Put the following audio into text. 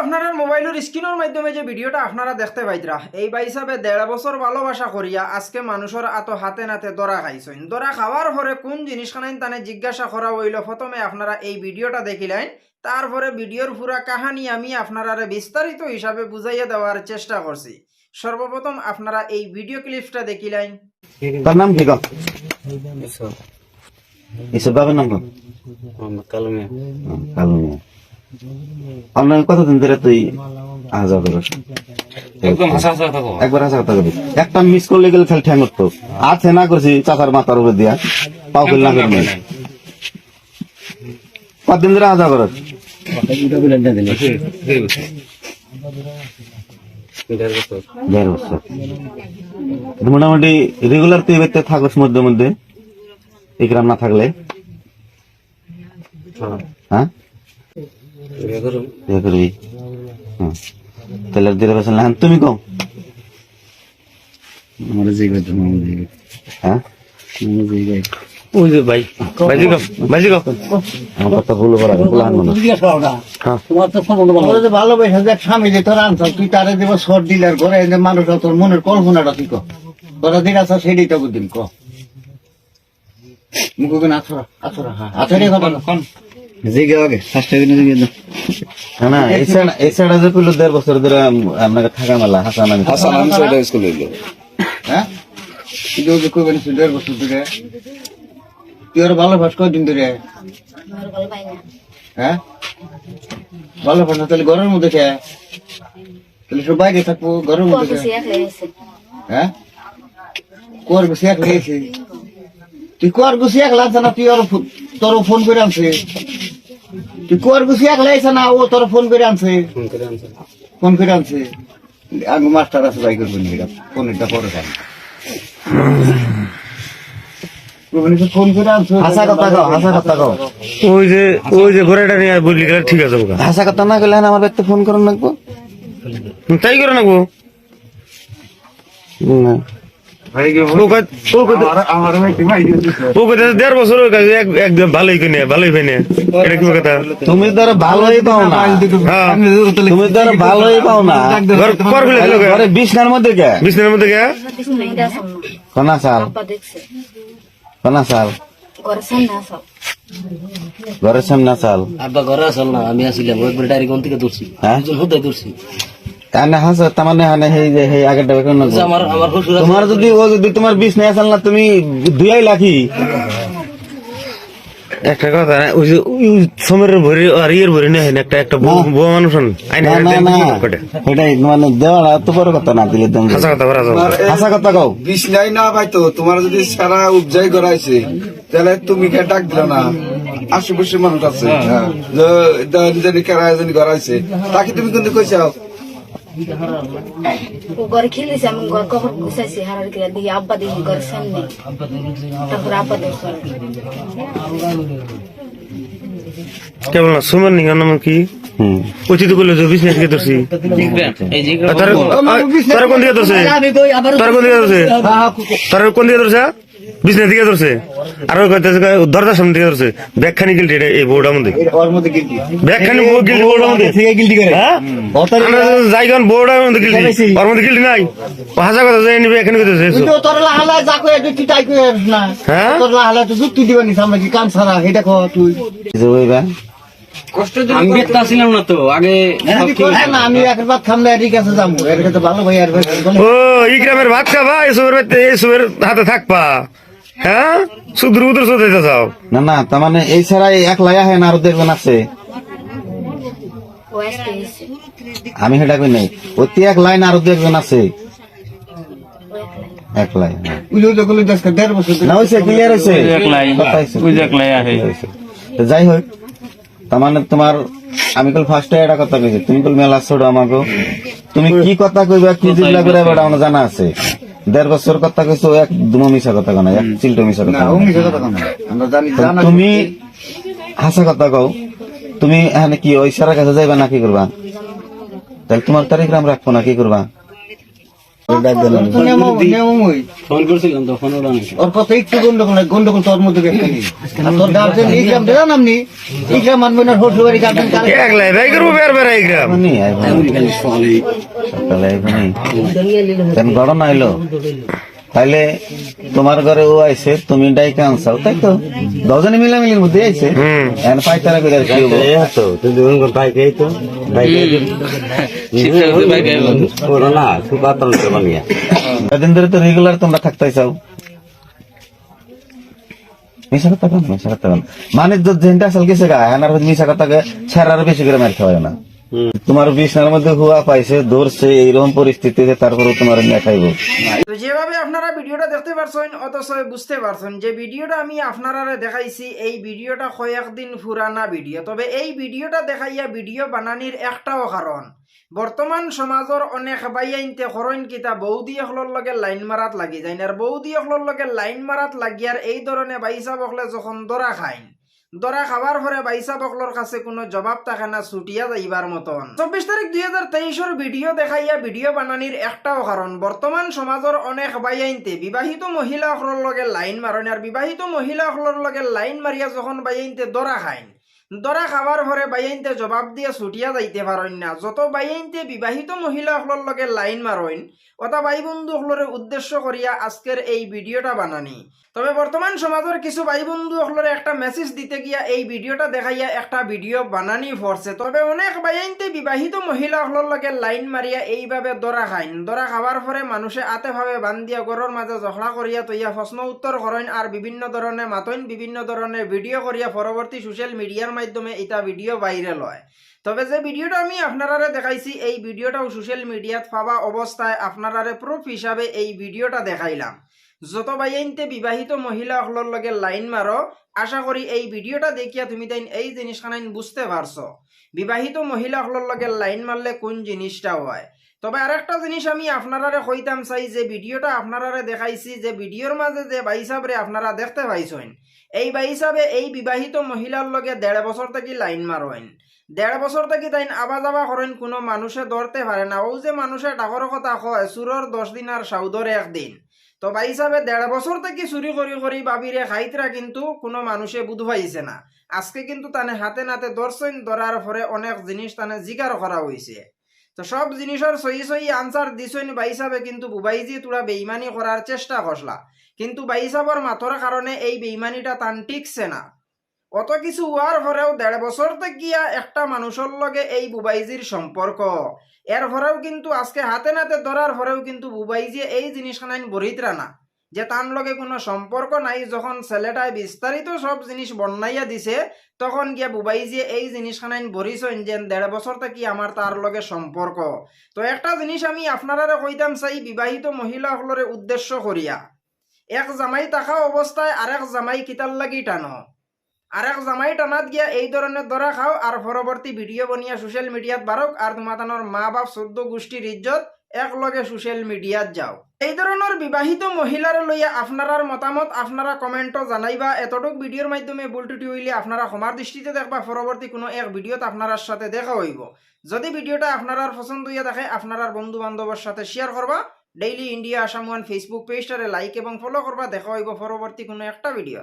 আপনারা মোবাইলের স্ক্রিনের মাধ্যমে যে ভিডিওটা আপনারা দেখতে পাইতরা এই বা হিসাবে দেড় বছর ভালোবাসা করিয়া আজকে মানুষের আতো হাতে নাতে দরা খাইছেন। দরা খাওয়ার পরে কোন জিনিসখানাইন তানে জিজ্ঞাসা করা হইল প্রথমে আপনারা এই ভিডিওটা দেখিলেন তারপরে ভিডিওর পুরা কাহানি আমি আপনারা বিস্তারিত হিসাবে বুঝাইয়া দেওয়ার চেষ্টা করছি। সর্বপ্রথম আপনারা এই ভিডিও ক্লিপসটা দেখিলেন। তার নাম কি কও ইসব বাবার নাম কও কালো মেয়ে হুম, কালু মিয়া অনলাইন কতদিন ধরে তুই আজা একদম হাসা হাসা থাকো একবার হাসা কথা কবি একটা মিস করলে গেলে খালি ঠ্যাং উঠতো না করছি চাচার মাথার উপর দিয়া। পাও ফেল না করবি কতদিন ধরে দেড় বছর। মোটামুটি রেগুলার তুই বেতে থাকস মধ্যে মধ্যে। এই গ্রাম না থাকলে? হ্যাঁ? করবি তাহলে দিলে বেসন না তুমি কম আমার জিগাই তো আমার জিগাই হ্যাঁ? আমার জিগাই ওই যে ভাই ভাইজি গো ভাইজি গো আমার কথা ভুল করা ভুল আনব না। তোমার তো সম্বন্ধ ভালো তোরা যে ভালোবাসা যে স্বামী যে তোর আনছ তুই তারে দেব শর্ট ডিলার করে এই মানুষ তোর মনের কল্পনাটা তুই কর তোরা দিন আসা সেটাই তো বুঝিন ক মুখ কোন আছরা আছরা হ্যাঁ। আছরে কথা কোন জিগে আগে ফার্স্ট টাইম জিগে দাও। না, না এই সাইড এই সাইড আছে পেল দেড় বছর ধরে আম- আপনাকে থাকা মেলা হাসান আমি হাসান আমি সেটা স্কুল হইল। হ্যাঁ? তুই যে কই বলিস দেড় বছর ধরে তুই আর ধরে? হ্যাঁ? তাহলে ঘরের মধ্যে কে? তাহলে সব বাইরে থাকব ঘরের মধ্যে হ্যাঁ? কোর গুছি এক লেগেছে তুই কোর গুছি এক লাগছে না তুই আর তোর ফোন করে আনছে তুই কোর গুছি না ও তোর ফোন করে আনছে। ফোন করে আনছে ফোন করে আনছে। আগে মাস্টার আছে যাই করবেন এটা ফোনটা পরে খান ফোন করে আনছে হাসা কথা কও হাসা কথা কও। ওই যে ওই যে ঘোড়াটা নিয়ে গেলে ঠিক আছে হাসা কথা না গেলে আমার ব্যক্তি ফোন করুন লাগবো? তাই করে নাকবো না। দেড় বছর হয়ে গেছে, এক একদম ভালোই কিনে ভালোই কিনে এটা কি কথা? তুমি তো ভালোই পাও না। তুমি তো ভালোই পাও না। ঘর কর খুলে দিল ঘরে বিছনার মধ্যে কে? বিছনার মধ্যে গিয়া কোনা সাল। কোনা সাল। ঘরের সামনে সাল আব্বা ঘরে আসল না আমি আসিলাম। ডাইরি কোন থেকে ধরছি হ্যাঁ? হুদাই ধরছি মানে তোমার যদি ও যদি তোমার বিষ নিয়ে আসাল না তুমি দুয়াই লাখি একটা কথা ওই যে সময়ের ভরে আর ইয়ের ভরে নেই একটা একটা বউ- মানুষ মানে দেওয়াটা তো বড় কথা না দিলে তুমি হাসা কথা বড় হাসা কথা কও বিছনাই না পাইতো তোমার যদি সারা উপজাই করাইছে তাহলে তুমি কে ডাক দিল না আশেপাশে মানুষ আছে জানি কেরা জানি করাইছে তাকে তুমি কিন্তু কইছাও ঘরে খেলেছে আমি কখন গুছাইছি হারার কিনা দিকে আব্বা দেখি ঘরের সামনে। তারপর আব্বা দেখছে কেবল না সুমন নিগার নাম কি? উচিত ধরছি যে আর তার তার কোন দিকে ধরছে? তার কোন দিকে ধরছে? তার কোন দিকে ধরছে? বিছনা দিকে ধরছে। আর ওই কইতেছে দরজার সামনে দিকে ধরছে। ব্যাগখানি গিলটি এটা এই বউটার মধ্যে ওর মধ্যে গিলটি ব্যাগখানি বউ গিলটি বউটার মধ্যে থেকে গিলটি করে। হ্যাঁ? মধ্যে গিলটি ওর মধ্যে গিলটি নাই। ও হাসা কথা যাই নিবে এখানে কইতেছে কিন্তু তোর যা কই কই না। হ্যাঁ? তোর তো যুক্তি দিবানি সামনে কি কাম সারা এটা কো তুই। যে ওইবা আমি না তো আগে হ্যাঁ না আছে যাব। এর কাছে ভালো ভাই আর ও এই ভাত খাবা এসবের বাড়িতে এসবের হাতে থাকবা। হ্যাঁ? সুদূর উদূর চোদ্দ যাও না না তার মানে এই ছাড়া এক লাইয়া হয় না আরও দেখবেন আছে? আমি সেটা কই নাই। অতি এক লাইন আরও দেখবেন আছে? এক লাইন হ্যাঁ। উইলো তো গুলো দশ দেড় বছর না হয়েছে। ক্লিয়ার হয়েছে একলাই কথা ওই যে একলাই আহে। যাই হোক তার মানে তোমার আমি কল ফার্স্টে এটা কথা কইছি। তুমি কল মেলা ছোট আমাকে তুমি কি কথা কইবা কি করে আমার জানা আছে। দেড় বছর কথা কইছো এক দুমা মিশা কথা কনা এক চিল্টো মিশা কথা না ও মিশা কথা কানা আমরা জানি জানা তুমি হাসা কথা কও। তুমি এখানে কি ওই সারা কাছে যাইবা না কি করবা? তাহলে তোমার তারিখ আমরা রাখব না কি করবা? ফোন করছিলাম তো ফোন ওরা ওর কথা একটু গন্ডগোল গন্ডগোল তোর মধ্যে ব্যক্তি আর তোর গার্জেন ইকরাম দেওয়া নামনি ইকরাম মানবে না শ্বশুর বাড়ি গার্জেন কারে? একলাই ভাই করব বের বের গ্রাম। এখনই আইবো। সকালে আইবনি। কেন গরম আইলো? তাইলে তোমার ঘরে ও আইছে তুমি ডাইকে আনসাও তাই তো? দজনে মিলামিলির মধ্যে আইছে? এখন পাইতারা করে আর কি হব? তো তুমি বাইকে তো বাইকে ওরা না সুপাতন বানিয়া এদিন ধরে তো রেগুলার তোমরা থাকতেই চাও। মিশা কথা কেন? মিশা কথা কেন? মানে যেটা আসল গেছে গা এনার মিশা কথাকে ছেড়ার বেশি করে মারতে হয় না। তোমার বিছনার মধ্যে হুয়া পাইছে, ধরছে, এইরকম পরিস্থিতিতে তারপরে তোমার নিয়ে খাইবো। তো যেভাবে আপনারা ভিডিওটা দেখতে পারছেন, অথচ বুঝতে পারছেন যে ভিডিওটা আমি আপনারা দেখাইছি, এই ভিডিওটা কয়েকদিন পুরানা ভিডিও। তবে এই ভিডিওটা দেখাইয়া ভিডিও বানানির একটাও কারণ, বর্তমান সমাজের অনেক বাইয়াইনতে হরইন কিতা বৌদি এখলোর লগে লাইন মারাত লাগি যায়। আর বৌদি এখলোর লগে লাইন মারাত লাগিয়ার এই ধরনের বাইসা বকলে যখন দরা খাইন দরা খাবার পরে বাইসা বকলোর কাছে কোনো জবাব থাকে না ছুটিয়া যাইবার মতন। চব্বিশ তারিখ দুই হাজার তেইশের ভিডিও দেখাইয়া ভিডিও বানানির একটাও কারণ বর্তমান সমাজের অনেক বাইয়াইনতে বিবাহিত মহিলা সকলের লগে লাইন মারণ আর বিবাহিত মহিলা সকলের লগে লাইন মারিয়া যখন বাইয়াইনতে দরা খাইন দরা খাবার পরে বাইয়াইনতে জবাব দিয়ে ছুটিয়া যাইতে পারেন না। যত বাইয়াইনতে বিবাহিত মহিলা সকলের লগে লাইন মারইন অথা ভাই বন্ধু সকলরে উদ্দেশ্য করিয়া আজকের এই ভিডিওটা বানানি। তবে বর্তমান সমাজের কিছু ভাই বন্ধু সকলরে একটা মেসেজ দিতে গিয়া এই ভিডিওটা দেখাইয়া একটা ভিডিও বানানি ফরছে তবে অনেক বাইয়াইনতে বিবাহিত মহিলা সকলের লগে লাইন মারিয়া এইভাবে দরা খাইন। দরা খাবার পরে মানুষে আতে ভাবে বান্ধিয়া গরর মাঝে ঝগড়া করিয়া তৈয়া প্রশ্ন উত্তর করেন আর বিভিন্ন ধরনের মাতইন, বিভিন্ন ধরনের ভিডিও করিয়া পরবর্তী সোশ্যাল মিডিয়ার মাধ্যমে এটা ভিডিও ভাইরাল হয়। তবে যে ভিডিওটা আমি আপনারারে দেখাইছি, এই ভিডিওটাও সোশ্যাল মিডিয়াত পাওয়া অবস্থায় আপনারারে প্রুফ হিসাবে এই ভিডিওটা দেখাইলাম। যত বাইনতে বিবাহিত মহিলা সকলের লগে লাইন মারো আশা করি এই ভিডিওটা দেখিয়া তুমি তাই এই জিনিসখানাইন বুঝতে পারছ। বিবাহিত মহিলা সকলের লগে লাইন মারলে কোন জিনিসটা হয়? তবে আরেকটা জিনিস আমি আপনারারে কইতাম চাই, যে ভিডিওটা আপনারারে দেখাইছি, যে ভিডিওর মাঝে যে বাইসাবরে আপনারা দেখতে পাইছেন, এই বাইসাবে এই বিবাহিত মহিলার লগে দেড় বছর থেকে লাইন মারোয়েন দেড় বছর থেকে তাই আবা যাবা করেন, কোনো মানুষে ধরতে পারে না। ও যে মানুষে ডাকর কথা কয় চুরর দশ দিন আর সাউদর একদিন তো ভাই হিসাবে দেড় বছর থেকে চুরি করি করি বাবিরে খাইতরা কিন্তু কোনো মানুষে বুধ পাইছে না। আজকে কিন্তু তানে হাতে নাতে ধরছেন, ধরার পরে অনেক জিনিস তানে জিকার করা হয়েছে তো সব জিনিসের সহি সহি আনসার দিছইন বাই হিসাবে কিন্তু বুবাইজি তোরা বেইমানি করার চেষ্টা করলা কিন্তু বাই হিসাবর মাথর কারণে এই বেইমানিটা তান টিকছে না। অত কিছু হওয়ার পরেও দেড় বছর তো গিয়া একটা মানুষের লগে এই বুবাইজির সম্পর্ক এর পরেও কিন্তু আজকে হাতে নাতে ধরার পরেও কিন্তু বুবাইজি এই জিনিসখানাইন বরিত্রা না যে তার লগে কোনো সম্পর্ক নাই, যখন ছেলেটায় বিস্তারিত সব জিনিস বর্ণাইয়া দিছে, তখন গিয়া বুবাইজি এই জিনিসখানাইন বরিছেন যে দেড় বছর থাকি আমার তার লগে সম্পর্ক। তো একটা জিনিস আমি আপনারা কইতাম চাই বিবাহিত মহিলাসকলরে উদ্দেশ্য করিয়া। এক জামাই থাকা অবস্থায় আরেক জামাই কিতার লাগি টানো। আরেক জামাই টানাত গিয়া এই ধরনের ধরা খাও, আর পরবর্তী ভিডিও বনিয়া সোশ্যাল মিডিয়াত বারক আর তোমাতানোর মা বাপ চোদ্দ গোষ্ঠীর ইজ্জত একলগে সোশ্যাল মিডিয়াত যাও। এই ধরনের বিবাহিত মহিলার লইয়া আপনারার মতামত আপনারা কমেন্টও জানাইবা। এতটুক ভিডিওর মাধ্যমে ভুল টুটি হইলে আপনারা সমার দৃষ্টিতে দেখবা। পরবর্তী কোনো এক ভিডিওত আপনার সাথে দেখা হইব। যদি ভিডিওটা আপনার পছন্দ হইয়া থাকে আপনার বন্ধু বান্ধবের সাথে শেয়ার করবা daily India Assam one Facebook পেজটারে like এবং ফলো করবা দেখা হইব পরবর্তী কোনো একটা ভিডিও